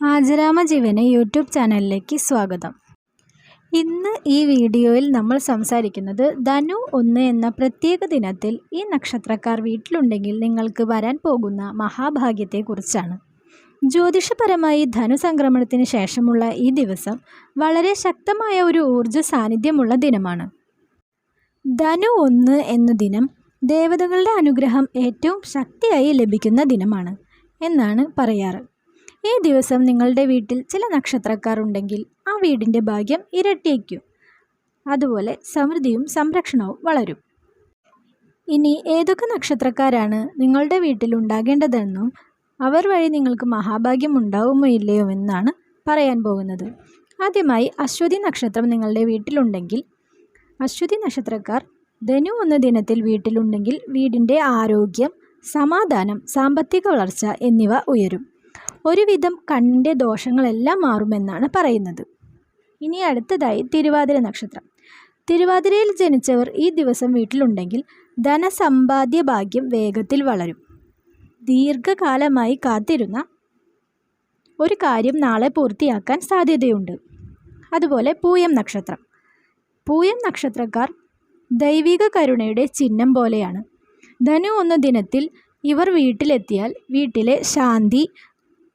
ആജരാമജീവന് YouTube ചാനലിലേക്ക് സ്വാഗതം. ഇന്ന് ഈ വീഡിയോയിൽ നമ്മൾ സംസാരിക്കുന്നത് ധനു ഒന്ന് എന്ന പ്രത്യേക ദിനത്തിൽ ഈ നക്ഷത്രക്കാർ വീട്ടിലുണ്ടെങ്കിൽ നിങ്ങൾക്ക് വരാൻ പോകുന്ന മഹാഭാഗ്യത്തെക്കുറിച്ചാണ്. ജ്യോതിഷപരമായി ധനു സംക്രമണത്തിന് ശേഷമുള്ള ഈ ദിവസം വളരെ ശക്തമായ ഒരു ഊർജ സാന്നിധ്യമുള്ള ദിനമാണ്. ധനു ഒന്ന് എന്ന ദിനം ദേവതകളുടെ അനുഗ്രഹം ഏറ്റവും ശക്തിയായി ലഭിക്കുന്ന ദിനമാണ് എന്നാണ് പറയാറ്. ഈ ദിവസം നിങ്ങളുടെ വീട്ടിൽ ചില നക്ഷത്രക്കാർ ഉണ്ടെങ്കിൽ ആ വീടിന്റെ ഭാഗ്യം ഇരട്ടിയേക്കും അതുപോലെ സമൃദ്ധിയും സംരക്ഷണവും വളരും. ഇനി ഏതൊക്കെ നക്ഷത്രക്കാരാണ് നിങ്ങളുടെ വീട്ടിൽ ഉണ്ടാകേണ്ടതെന്നും അവർ വഴി നിങ്ങൾക്ക് മഹാഭാഗ്യം ഉണ്ടാവുമോ ഇല്ലയോ എന്നാണ് പറയാൻ പോകുന്നത്. ആദ്യമായി അശ്വതി നക്ഷത്രം നിങ്ങളുടെ വീട്ടിലുണ്ടെങ്കിൽ അശ്വതി നക്ഷത്രക്കാർ ധനു എന്ന ദിനത്തിൽ വീട്ടിലുണ്ടെങ്കിൽ വീടിന്റെ ആരോഗ്യം സമാധാനം സാമ്പത്തിക വളർച്ച എന്നിവ ഉയരും. ഒരുവിധം കണ്ണിന്റെ ദോഷങ്ങളെല്ലാം മാറുമെന്നാണ് പറയുന്നത്. ഇനി അടുത്തതായി തിരുവാതിര നക്ഷത്രം. തിരുവാതിരയിൽ ജനിച്ചവർ ഈ ദിവസം വീട്ടിലുണ്ടെങ്കിൽ ധനസമ്പാദ്യ ഭാഗ്യം വേഗത്തിൽ വളരും. ദീർഘകാലമായി കാത്തിരുന്ന ഒരു കാര്യം നാളെ പൂർത്തിയാക്കാൻ സാധ്യതയുണ്ട്. അതുപോലെ പൂയം നക്ഷത്രം. പൂയം നക്ഷത്രക്കാർ ദൈവിക കരുണയുടെ ചിഹ്നം പോലെയാണ്. ധനു ഒന്ന് ദിനത്തിൽ ഇവർ വീട്ടിലെത്തിയാൽ വീട്ടിലെ ശാന്തി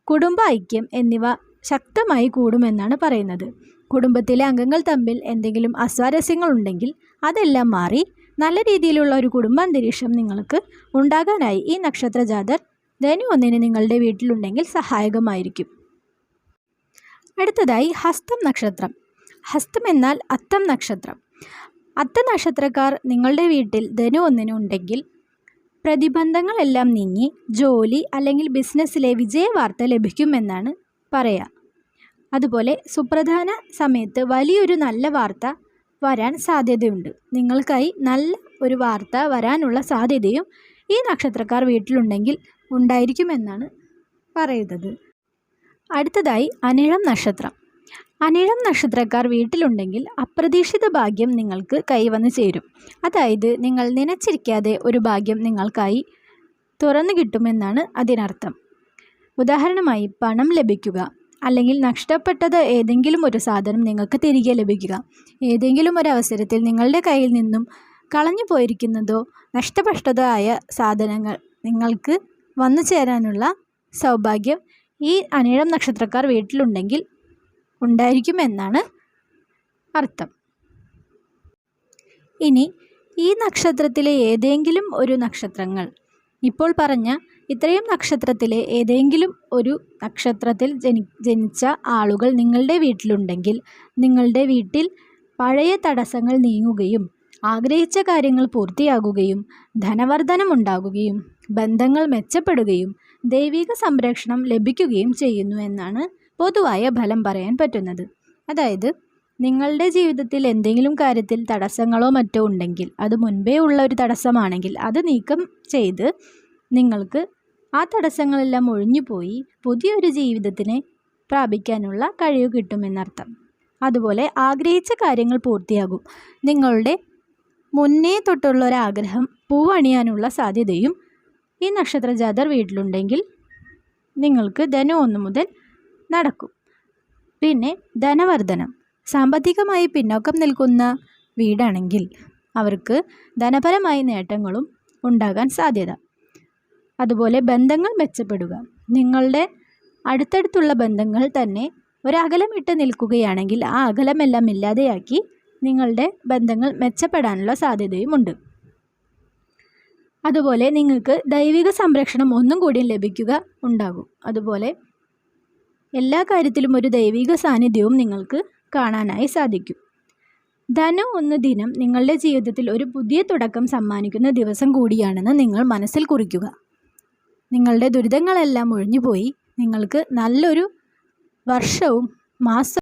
കുടുംബ ഐക്യം എന്നിവ ശക്തമായി കൂടുമെന്നാണ് പറയുന്നത്. കുടുംബത്തിലെ അംഗങ്ങൾ തമ്മിൽ എന്തെങ്കിലും അസ്വാരസ്യങ്ങൾ ഉണ്ടെങ്കിൽ അതെല്ലാം മാറി നല്ല രീതിയിലുള്ള ഒരു കുടുംബാന്തരീക്ഷം നിങ്ങൾക്ക് ഉണ്ടാകാനായി ഈ നക്ഷത്ര ജാതർ ധനു ഒന്നിന് നിങ്ങളുടെ വീട്ടിലുണ്ടെങ്കിൽ സഹായകമായിരിക്കും. അടുത്തതായി ഹസ്തം നക്ഷത്രം. ഹസ്തം എന്നാൽ അത്തം നക്ഷത്രം. അത്ത നക്ഷത്രക്കാർ നിങ്ങളുടെ വീട്ടിൽ ധനു ഒന്നിനുണ്ടെങ്കിൽ പ്രതിബന്ധങ്ങളെല്ലാം നീങ്ങി ജോലി അല്ലെങ്കിൽ ബിസിനസ്സിലെ വിജയവാർത്ത ലഭിക്കുമെന്നാണ് പറയാം. അതുപോലെ സുപ്രധാന സമയത്ത് വലിയൊരു നല്ല വാർത്ത വരാൻ സാധ്യതയുണ്ട്. നിങ്ങൾക്കായി നല്ല ഒരു വാർത്ത വരാനുള്ള സാധ്യതയും ഈ നക്ഷത്രക്കാർ വീട്ടിലുണ്ടെങ്കിൽ ഉണ്ടായിരിക്കുമെന്നാണ് പറയുന്നത് അടുത്തതായി അനിഴം നക്ഷത്രം. അനിഴം നക്ഷത്രക്കാർ വീട്ടിലുണ്ടെങ്കിൽ അപ്രതീക്ഷിത ഭാഗ്യം നിങ്ങൾക്ക് കൈവന്നു ചേരും. അതായത് നിങ്ങൾ നനച്ചിരിക്കാതെ ഒരു ഭാഗ്യം നിങ്ങൾക്കായി തുറന്നു കിട്ടുമെന്നാണ് അതിനർത്ഥം. ഉദാഹരണമായി പണം ലഭിക്കുക അല്ലെങ്കിൽ നഷ്ടപ്പെട്ടത് ഏതെങ്കിലും ഒരു സാധനം നിങ്ങൾക്ക് തിരികെ ലഭിക്കുക. ഏതെങ്കിലും ഒരു അവസരത്തിൽ നിങ്ങളുടെ കയ്യിൽ നിന്നും കളഞ്ഞു പോയിരിക്കുന്നതോ നഷ്ടപ്പെട്ടതോ ആയ സാധനങ്ങൾ നിങ്ങൾക്ക് വന്നു ചേരാനുള്ള സൗഭാഗ്യം ഈ അനിഴം നക്ഷത്രക്കാർ വീട്ടിലുണ്ടെങ്കിൽ ഉണ്ടായിരിക്കുമെന്നാണ് അർത്ഥം. ഇനി ഈ നക്ഷത്രത്തിലെ ഏതെങ്കിലും ഒരു നക്ഷത്രങ്ങൾ. ഇപ്പോൾ പറഞ്ഞ ഇത്രയും നക്ഷത്രത്തിലെ ഏതെങ്കിലും ഒരു നക്ഷത്രത്തിൽ ജനി ജനിച്ച ആളുകൾ നിങ്ങളുടെ വീട്ടിലുണ്ടെങ്കിൽ നിങ്ങളുടെ വീട്ടിൽ പഴയ തടസ്സങ്ങൾ നീങ്ങുകയും ആഗ്രഹിച്ച കാര്യങ്ങൾ പൂർത്തിയാകുകയും ധനവർദ്ധനം ഉണ്ടാകുകയും ബന്ധങ്ങൾ മെച്ചപ്പെടുകയും ദൈവിക സംരക്ഷണം ലഭിക്കുകയും ചെയ്യുന്നു എന്നാണ് പൊതുവായ ഫലം പറയാൻ പറ്റുന്നത്. അതായത് നിങ്ങളുടെ ജീവിതത്തിൽ എന്തെങ്കിലും കാര്യത്തിൽ തടസ്സങ്ങളോ മറ്റോ ഉണ്ടെങ്കിൽ അത് മുൻപേ ഉള്ള ഒരു തടസ്സമാണെങ്കിൽ അത് നീക്കം ചെയ്ത് നിങ്ങൾക്ക് ആ തടസ്സങ്ങളെല്ലാം ഒഴിഞ്ഞുപോയി പുതിയൊരു ജീവിതത്തിനെ പ്രാപിക്കാനുള്ള കഴിവ് കിട്ടുമെന്നർത്ഥം. അതുപോലെ ആഗ്രഹിച്ച കാര്യങ്ങൾ പൂർത്തിയാകും. നിങ്ങളുടെ മുന്നേ തൊട്ടുള്ള ഒരാഗ്രഹം പൂവണിയാനുള്ള സാധ്യതയും ഈ നക്ഷത്ര ജാതർ വീട്ടിലുണ്ടെങ്കിൽ നിങ്ങൾക്ക് ധനം ഒന്ന് മുതൽ നടക്കും. പിന്നെ ധനവർദ്ധനം. സാമ്പത്തികമായി പിന്നോക്കം നിൽക്കുന്ന വീടാണെങ്കിൽ അവർക്ക് ധനപരമായ നേട്ടങ്ങളും ഉണ്ടാകാൻ സാധ്യത. അതുപോലെ ബന്ധങ്ങൾ മെച്ചപ്പെടുക. നിങ്ങളുടെ അടുത്തടുത്തുള്ള ബന്ധങ്ങൾ തന്നെ ഒരകലമിട്ട് നിൽക്കുകയാണെങ്കിൽ ആ അകലമെല്ലാം ഇല്ലാതെയാക്കി നിങ്ങളുടെ ബന്ധങ്ങൾ മെച്ചപ്പെടാനുള്ള സാധ്യതയുമുണ്ട്. അതുപോലെ നിങ്ങൾക്ക് ദൈവിക സംരക്ഷണം ഒന്നും കൂടി ലഭിക്കുക ഉണ്ടാകും. അതുപോലെ എല്ലാ കാര്യത്തിലും ഒരു ദൈവിക സാന്നിധ്യവും നിങ്ങൾക്ക് കാണാനായി സാധിക്കും. ധനു ഒന്ന് ദിനം നിങ്ങളുടെ ജീവിതത്തിൽ ഒരു പുതിയ തുടക്കം സമ്മാനിക്കുന്ന ദിവസം കൂടിയാണെന്ന് നിങ്ങൾ മനസ്സിൽ കുറിക്കുക. നിങ്ങളുടെ ദുരിതങ്ങളെല്ലാം ഒഴിഞ്ഞുപോയി. നിങ്ങൾക്ക് നല്ലൊരു വർഷവും മാസം